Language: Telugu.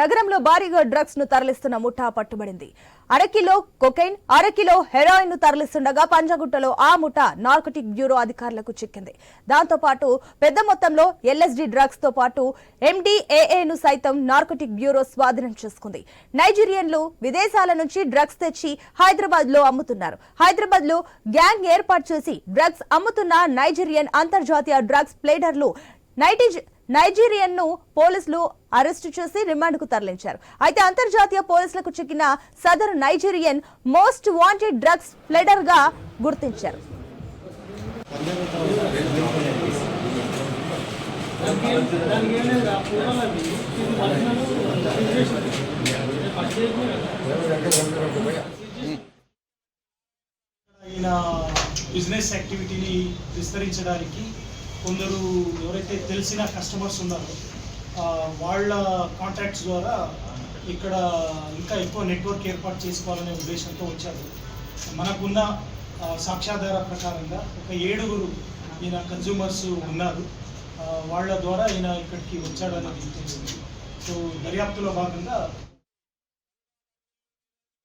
నగరంలో భారీగా డ్రగ్స్ను తరలిస్తున్న ముఠా పట్టుబడింది. అరకిలో కొకైన్ అరకిలో హెరాయిన్ను తరలిస్తుండగా పంజగుట్టలో ఆ ముఠా నార్కోటిక్ బ్యూరో అధికారులకు చిక్కింది. దాంతో పాటు పెద్ద మొత్తంలో ఎల్ఎస్డి డ్రగ్స్తో పాటు ఎండిఏఏ ను సైతం నార్కోటిక్ బ్యూరో స్వాధీనం చేసుకుంది. నైజీరియన్లు విదేశాల నుంచి డ్రగ్స్ తెచ్చి హైదరాబాద్లో అమ్ముతున్నారు. హైదరాబాద్లో గ్యాంగ్ ఏర్పాటు చేసి డ్రగ్స్ అమ్ముతున్న నైజీరియన్ అంతర్జాతీయ డ్రగ్స్ ప్లేడర్లు నైటిజ్ నైజీరియన్ను పోలీసులు అరెస్టు చేసి రిమాండ్కు తరలించారు. అయితే అంతర్జాతీయ పోలీసులకు చిక్కిన సదరు నైజీరియన్ మోస్ట్ వాంటెడ్ డ్రగ్స్ ప్లేడర్గా గుర్తించారు. ఈయన బిజినెస్ యాక్టివిటీని విస్తరించడానికి కొందరు ఎవరైతే తెలిసిన కస్టమర్స్ ఉన్నారో వాళ్ళ కాంటాక్ట్స్ ద్వారా ఇక్కడ ఇంకా ఎక్కువ నెట్వర్క్ ఏర్పాటు చేసుకోవాలనే ఉద్దేశంతో వచ్చారు. మనకున్న సాక్ష్యాధార ప్రకారంగా ఒక ఏడుగురు ఈయన కన్జ్యూమర్స్ ఉన్నారు. వాళ్ళ ద్వారా ఈయన ఇక్కడికి వచ్చాడని తెలిసింది. సో దర్యాప్తులో భాగంగా